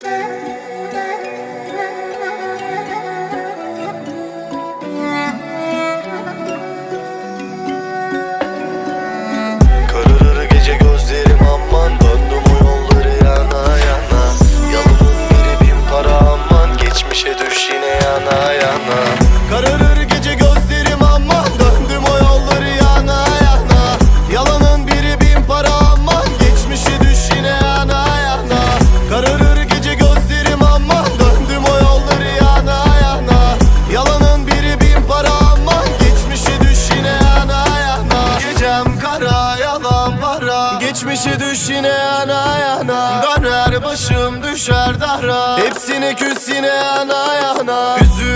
Kararır Geçmişe düş yine yana yana. Döner başım düşer dara. Hepsine küs yine yana yana. Hüzün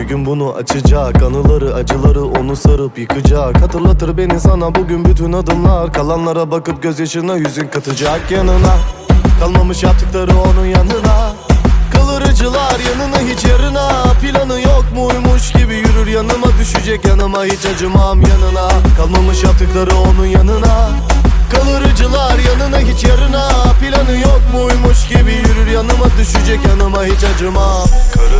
bir gün bunu açacak Anıları acıları onu sarıp yıkacak. Hatırlatır beni sana bugün bütün adımlar. Kalanlara bakıp gözyaşına yüzün katacak yanına. Kalmamış yaptıkları onun yanına. Kılıcılar yanına hiç yarına. Planı yok muymuş gibi yürür yanıma. Düşecek yanıma hiç acımam yanına. Kalmamış yaptıkları onun yanına. Kalırıcılar yanına hiç yarına. Planı yok muymuş gibi yürür yanıma. Düşecek yanıma hiç acımam. Kararır